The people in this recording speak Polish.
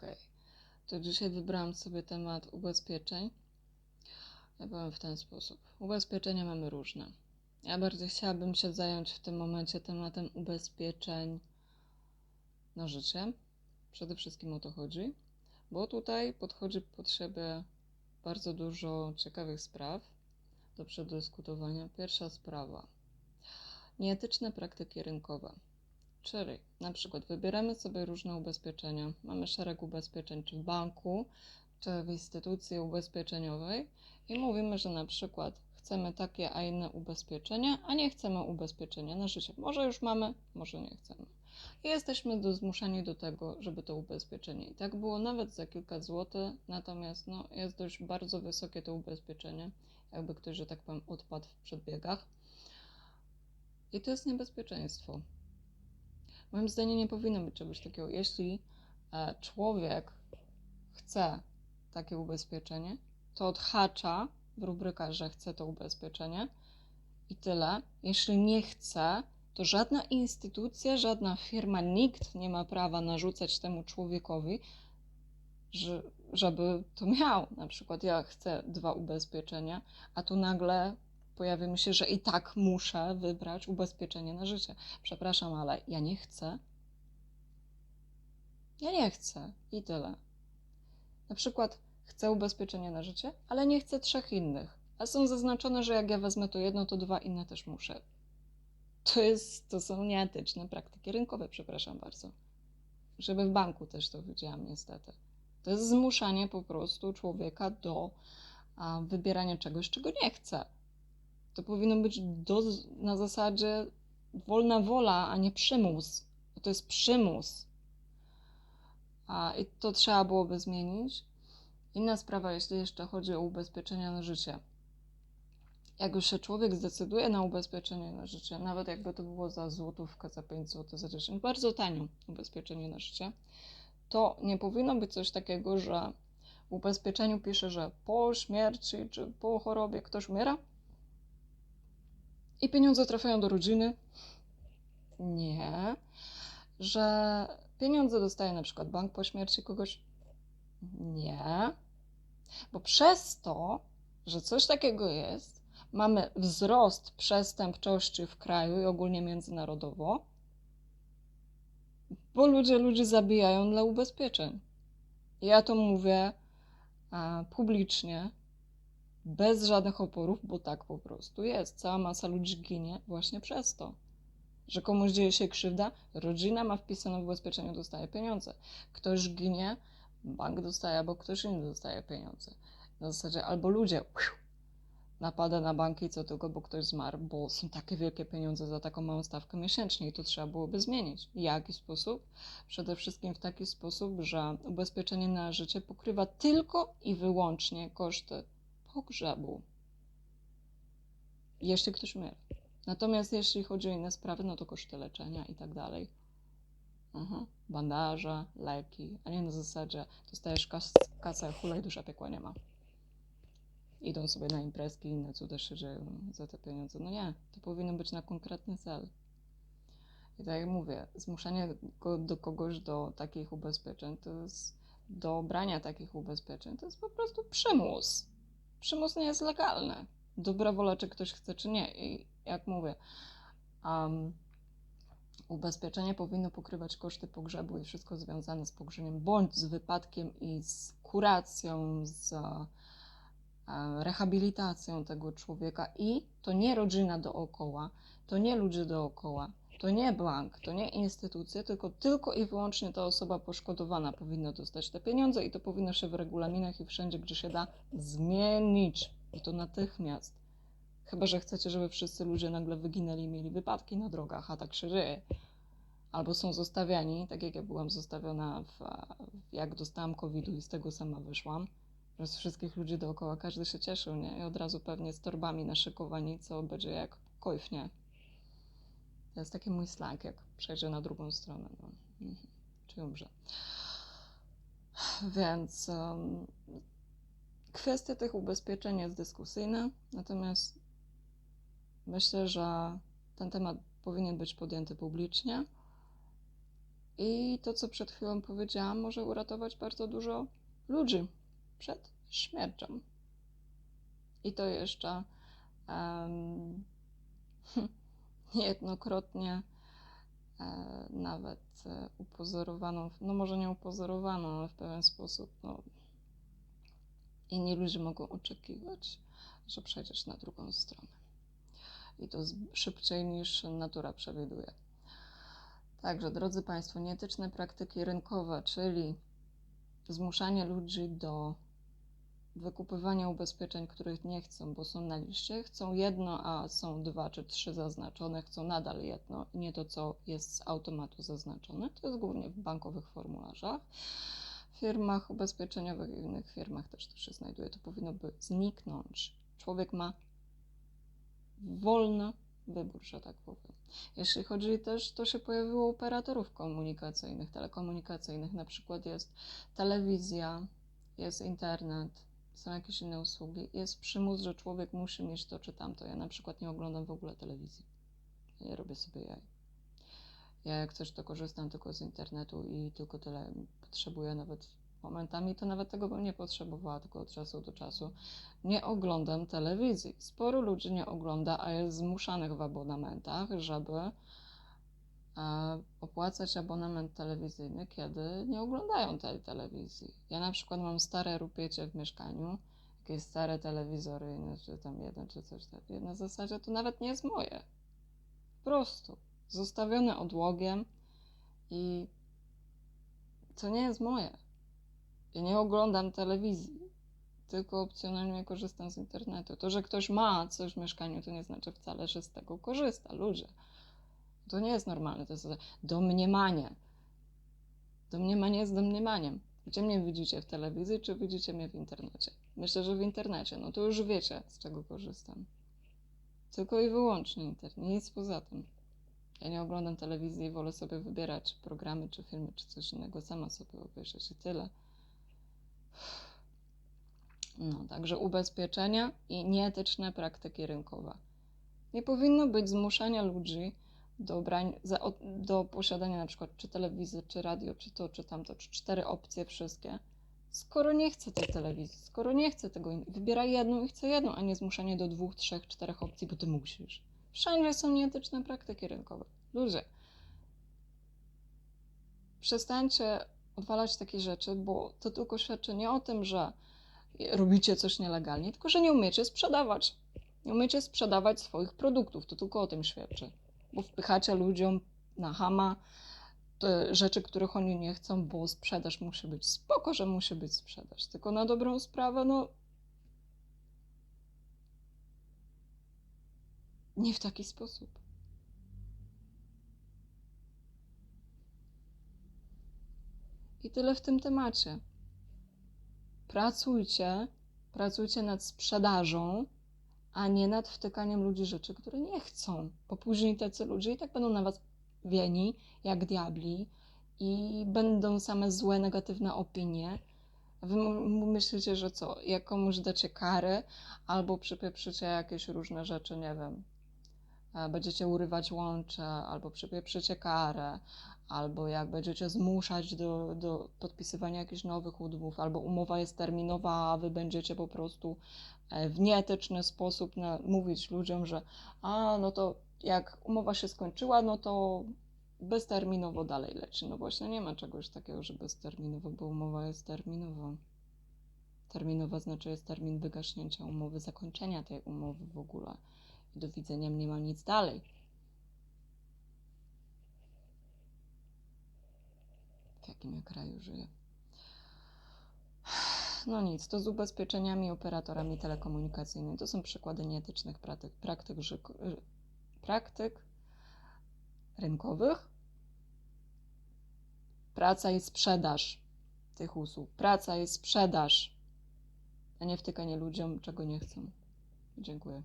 Ok, to dzisiaj wybrałam sobie temat ubezpieczeń. Ja powiem w ten sposób. Ubezpieczenia mamy różne. Ja bardziej chciałabym się zająć w tym momencie tematem ubezpieczeń na życie. Przede wszystkim o to chodzi, bo tutaj podchodzi pod siebie bardzo dużo ciekawych spraw do przedyskutowania. Pierwsza sprawa. Nieetyczne praktyki rynkowe. Czyli na przykład wybieramy sobie różne ubezpieczenia. Mamy szereg ubezpieczeń, czy w banku, czy w instytucji ubezpieczeniowej, i mówimy, że na przykład chcemy takie, a inne ubezpieczenia, a nie chcemy ubezpieczenia na życie. Może już mamy, może nie chcemy. I jesteśmy do, zmuszeni do tego, żeby to ubezpieczenie i tak było nawet za kilka złotych, natomiast no, jest dość bardzo wysokie to ubezpieczenie, jakby ktoś, że tak powiem, odpadł w przedbiegach. I to jest niebezpieczeństwo. Moim zdaniem nie powinno być czegoś takiego. Jeśli e, człowiek chce takie ubezpieczenie, to odhacza w rubrykach, że chce to ubezpieczenie i tyle. Jeśli nie chce, to żadna instytucja, żadna firma, nikt nie ma prawa narzucać temu człowiekowi, że, żeby to miał. Na przykład ja chcę dwa ubezpieczenia, a tu nagle pojawi mi się, że i tak muszę wybrać ubezpieczenie na życie. Przepraszam, ale ja nie chcę. Ja nie chcę i tyle. Na przykład chcę ubezpieczenie na życie, ale nie chcę trzech innych. A są zaznaczone, że jak ja wezmę to jedno, to dwa inne też muszę. To, jest, to są nieetyczne praktyki rynkowe, przepraszam bardzo. Żeby w banku też to widziałam, niestety. To jest zmuszanie po prostu człowieka do a, wybierania czegoś, czego nie chce. To powinno być do, na zasadzie wolna wola, a nie przymus. To jest przymus. A, I to trzeba byłoby zmienić. Inna sprawa, jeśli jeszcze chodzi o ubezpieczenia na życie. Jak już się człowiek zdecyduje na ubezpieczenie na życie, nawet jakby to było za złotówkę, za 5 zł, za 10, bardzo tanio ubezpieczenie na życie, to nie powinno być coś takiego, że w ubezpieczeniu pisze, że po śmierci czy po chorobie ktoś umiera i pieniądze trafiają do rodziny. Nie. Że pieniądze dostaje na przykład bank po śmierci kogoś. Nie. Bo przez to, że coś takiego jest, mamy wzrost przestępczości w kraju i ogólnie międzynarodowo, bo ludzie ludzi zabijają dla ubezpieczeń. Ja to mówię publicznie, bez żadnych oporów, bo tak po prostu jest. Cała masa ludzi ginie właśnie przez to, że komuś dzieje się krzywda, rodzina ma wpisane w ubezpieczeniu, dostaje pieniądze. Ktoś ginie, bank dostaje, albo ktoś inny dostaje pieniądze. Na zasadzie albo ludzie napada na banki co tylko, bo ktoś zmarł, bo są takie wielkie pieniądze za taką małą stawkę miesięcznie i to trzeba byłoby zmienić. W jaki sposób? Przede wszystkim w taki sposób, że ubezpieczenie na życie pokrywa tylko i wyłącznie koszty pogrzebu, jeśli ktoś umiera. Natomiast jeśli chodzi o inne sprawy, no to koszty leczenia i tak dalej. Mhm. Bandaże, leki, a nie na zasadzie dostajesz kas kasę, hulaj, dusza piekła nie ma. Idą sobie na imprezki i inne cuda się dzieją za te pieniądze. No nie, to powinno być na konkretny cel. I tak jak mówię, zmuszanie go do kogoś do takich ubezpieczeń, to jest do brania takich ubezpieczeń, to jest po prostu przymus. Przymus nie jest legalny. Dobra wola, czy ktoś chce, czy nie. I jak mówię, um, ubezpieczenie powinno pokrywać koszty pogrzebu i wszystko związane z pogrzebem, bądź z wypadkiem i z kuracją, z rehabilitacją tego człowieka i to nie rodzina dookoła, to nie ludzie dookoła, to nie bank, to nie instytucje, tylko tylko i wyłącznie ta osoba poszkodowana powinna dostać te pieniądze i to powinno się w regulaminach i wszędzie, gdzie się da, zmienić. I to natychmiast. Chyba, że chcecie, żeby wszyscy ludzie nagle wyginęli i mieli wypadki na drogach, a tak się dzieje. Albo są zostawiani, tak jak ja byłam zostawiona, w, jak dostałam COVID-u i z tego sama wyszłam że z wszystkich ludzi dookoła każdy się cieszył, nie? I od razu pewnie z torbami naszykowani, co będzie jak kojf, nie? To jest taki mój slang, jak przejdzie na drugą stronę, no. Mhm. umrze. Więc um, kwestia tych ubezpieczeń jest dyskusyjna, natomiast myślę, że ten temat powinien być podjęty publicznie I to, co przed chwilą powiedziałam, może uratować bardzo dużo ludzi przed śmiercią. I to jeszcze um, niejednokrotnie e, nawet e, upozorowano, no może nie upozorowano, ale w pewien sposób no, inni ludzie mogą oczekiwać, że przejdziesz na drugą stronę. I to szybciej niż natura przewiduje. Także, drodzy Państwo, nieetyczne praktyki rynkowe, czyli zmuszanie ludzi do wykupywania ubezpieczeń, których nie chcą, bo są na liście, chcą jedno, a są dwa czy trzy zaznaczone, chcą nadal jedno nie to, co jest z automatu zaznaczone. To jest głównie w bankowych formularzach. Firmach ubezpieczeniowych i innych firmach też to się znajduje. To powinno by zniknąć. Człowiek ma wolny wybór, że tak powiem. Jeśli chodzi też, to się pojawiło operatorów komunikacyjnych, telekomunikacyjnych, na przykład jest telewizja, jest internet, są jakieś inne usługi, jest przymus, że człowiek musi mieć to czy tamto. Ja na przykład nie oglądam w ogóle telewizji. Ja robię sobie jaj. Ja jak coś to korzystam tylko z internetu i tylko tyle potrzebuję nawet momentami, to nawet tego bym nie potrzebowała, tylko od czasu do czasu. Nie oglądam telewizji. Sporo ludzi nie ogląda, a jest zmuszanych w abonamentach, żeby opłacać abonament telewizyjny, kiedy nie oglądają tej telewizji. Ja na przykład mam stare rupiecie w mieszkaniu, jakieś stare telewizory, czy tam jeden, czy coś takiego. Na zasadzie to nawet nie jest moje. Po prostu. Zostawione odłogiem i to nie jest moje. Ja nie oglądam telewizji, tylko opcjonalnie korzystam z internetu. To, że ktoś ma coś w mieszkaniu, to nie znaczy wcale, że z tego korzysta. Ludzie. To nie jest normalne, to jest domniemanie. Domniemanie jest domniemaniem. Gdzie mnie widzicie w telewizji, czy widzicie mnie w internecie? Myślę, że w internecie. No to już wiecie, z czego korzystam. Tylko i wyłącznie internet, nic poza tym. Ja nie oglądam telewizji i wolę sobie wybierać programy, czy filmy, czy coś innego, sama sobie obejrzeć i tyle. No, także ubezpieczenia i nieetyczne praktyki rynkowe. Nie powinno być zmuszania ludzi do, za, do posiadania na przykład czy telewizji, czy radio, czy to, czy tamto, czy cztery opcje wszystkie. Skoro nie chce tej telewizji, skoro nie chce tego, wybiera jedną i chce jedną, a nie zmuszanie do dwóch, trzech, czterech opcji, bo ty musisz. Wszędzie są nieetyczne praktyki rynkowe. Ludzie, przestańcie odwalać takie rzeczy, bo to tylko świadczy nie o tym, że robicie coś nielegalnie, tylko że nie umiecie sprzedawać. Nie umiecie sprzedawać swoich produktów. To tylko o tym świadczy bo wpychacie ludziom na hama rzeczy, których oni nie chcą, bo sprzedaż musi być spoko, że musi być sprzedaż. Tylko na dobrą sprawę, no. Nie w taki sposób. I tyle w tym temacie. Pracujcie, pracujcie nad sprzedażą, a nie nad wtykaniem ludzi rzeczy, które nie chcą, bo później tacy ludzie i tak będą na was wieni, jak diabli i będą same złe, negatywne opinie. Wy myślicie, że co, jak komuś dacie karę albo przypieprzycie jakieś różne rzeczy, nie wiem, będziecie urywać łącze, albo przypieprzycie karę, albo jak będziecie zmuszać do, do podpisywania jakichś nowych umów, albo umowa jest terminowa, a wy będziecie po prostu e, w nieetyczny sposób na, mówić ludziom, że a no to jak umowa się skończyła, no to bezterminowo dalej leci. No właśnie nie ma czegoś takiego, że bezterminowo, bo umowa jest terminowa. Terminowa znaczy jest termin wygaśnięcia umowy, zakończenia tej umowy w ogóle. Do widzenia nie ma nic dalej. Jakim ja kraju żyję. No nic, to z ubezpieczeniami, operatorami telekomunikacyjnymi. To są przykłady nieetycznych praktyk, praktyk, praktyk rynkowych. Praca i sprzedaż tych usług. Praca i sprzedaż, a nie wtykanie ludziom, czego nie chcą. Dziękuję.